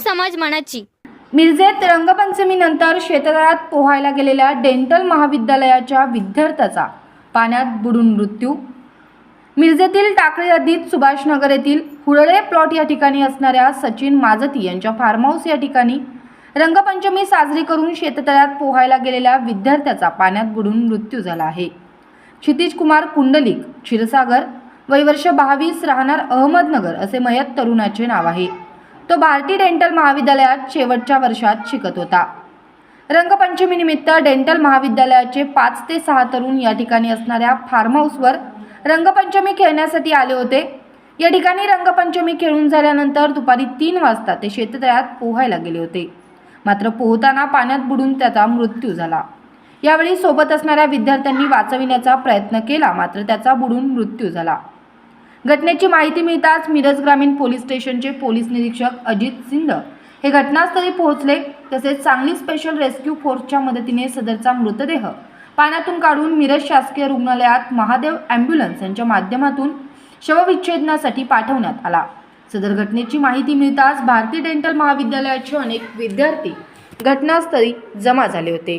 समाज मनाची. मिरजेत रंगपंचमीनंतर शेततळ्यात पोहायला गेलेल्या डेंटल महाविद्यालयाच्या विद्यार्थ्याचा पाण्यात बुडून मृत्यू. मिरजेतील टाकळी हद्दीत सुभाषनगर येथील हुळळे प्लॉट या ठिकाणी असणाऱ्या सचिन माजती यांच्या फार्म हाऊस या ठिकाणी रंगपंचमी साजरी करून शेततळ्यात पोहायला गेलेल्या विद्यार्थ्याचा पाण्यात बुडून मृत्यू झाला आहे. क्षितिज कुमार कुंडलिक क्षीरसागर वयवर्ष बावीस राहणार अहमदनगर असे मयत तरुणाचे नाव आहे. तो भारती डेंटल महाविद्यालयात शेवटच्या वर्षात शिकत होता. रंगपंचमीनिमित्त डेंटल महाविद्यालयाचे पाच ते सहा तरुण या ठिकाणी असणाऱ्या फार्म हाऊसवर रंगपंचमी खेळण्यासाठी आले होते. या ठिकाणी रंगपंचमी खेळून झाल्यानंतर दुपारी तीन वाजता ते शेततळ्यात पोहायला गेले होते. मात्र पोहताना पाण्यात बुडून त्याचा मृत्यू झाला. यावेळी सोबत असणाऱ्या विद्यार्थ्यांनी वाचविण्याचा प्रयत्न केला मात्र त्याचा बुडून मृत्यू झाला. घटनेची माहिती मिळताच मिरज ग्रामीण पोलीस स्टेशनचे पोलीस निरीक्षक अजित सिंध हे घटनास्थळी पोहोचले तसेच सांगली स्पेशल रेस्क्यू फोर्सच्या मदतीने सदरचा मृतदेह पाण्यातून काढून मिरज शासकीय रुग्णालयात महादेव ॲम्ब्युलन्स यांच्या माध्यमातून शवविच्छेदनासाठी पाठवण्यात आला. सदर घटनेची माहिती मिळताच भारती डेंटल महाविद्यालयाचे अनेक विद्यार्थी घटनास्थळी जमा झाले होते.